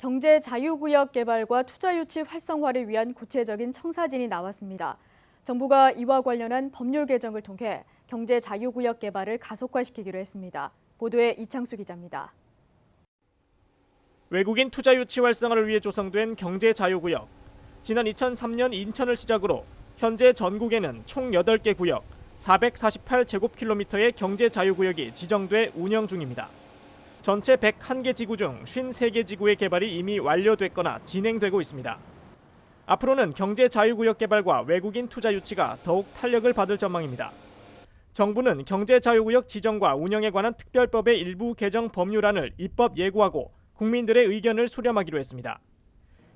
경제 자유구역 개발과 투자 유치 활성화를 위한 구체적인 청사진이 나왔습니다. 정부가 이와 관련한 법률 개정을 통해 경제 자유구역 개발을 가속화시키기로 했습니다. 보도에 이창수 기자입니다. 외국인 투자 유치 활성화를 위해 조성된 경제 자유구역. 지난 2003년 인천을 시작으로 현재 전국에는 총 8개 구역, 448제곱킬로미터의 경제 자유구역이 지정돼 운영 중입니다. 전체 101개 지구 중 53개 지구의 개발이 이미 완료됐거나 진행되고 있습니다. 앞으로는 경제 자유구역 개발과 외국인 투자 유치가 더욱 탄력을 받을 전망입니다. 정부는 경제 자유구역 지정과 운영에 관한 특별법의 일부 개정 법률안을 입법 예고하고 국민들의 의견을 수렴하기로 했습니다.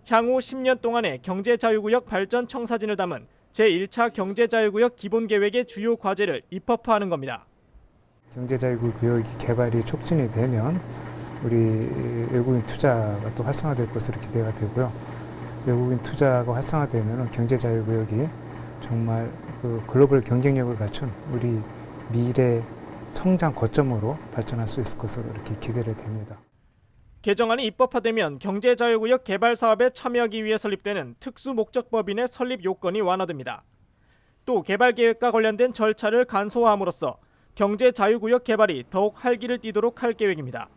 향후 10년 동안의 경제 자유구역 발전 청사진을 담은 제1차 경제 자유구역 기본 계획의 주요 과제를 입법화하는 겁니다. 경제자유구역이 개발이 촉진이 되면 우리 외국인 투자가 또 활성화될 것으로 기대가 되고요. 외국인 투자가 활성화되면 경제자유구역이 정말 그 글로벌 경쟁력을 갖춘 우리 미래 성장 거점으로 발전할 수 있을 것으로 이렇게 기대를 됩니다. 개정안이 입법화되면 경제 자유구역 개발 사업에 참여하기 위해 설립되는 특수 목적법인의 설립 요건이 완화됩니다. 또 개발 계획과 관련된 절차를 간소화함으로써 경제 자유구역 개발이 더욱 활기를 띠도록 할 계획입니다.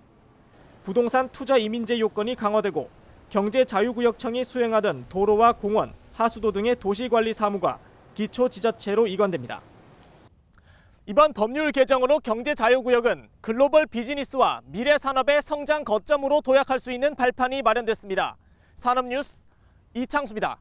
부동산 투자 이민제 요건이 강화되고 경제 자유구역청이 수행하던 도로와 공원, 하수도 등의 도시관리 사무가 기초 지자체로 이관됩니다. 이번 법률 개정으로 경제 자유구역은 글로벌 비즈니스와 미래 산업의 성장 거점으로 도약할 수 있는 발판이 마련됐습니다. 산업뉴스 이창수입니다.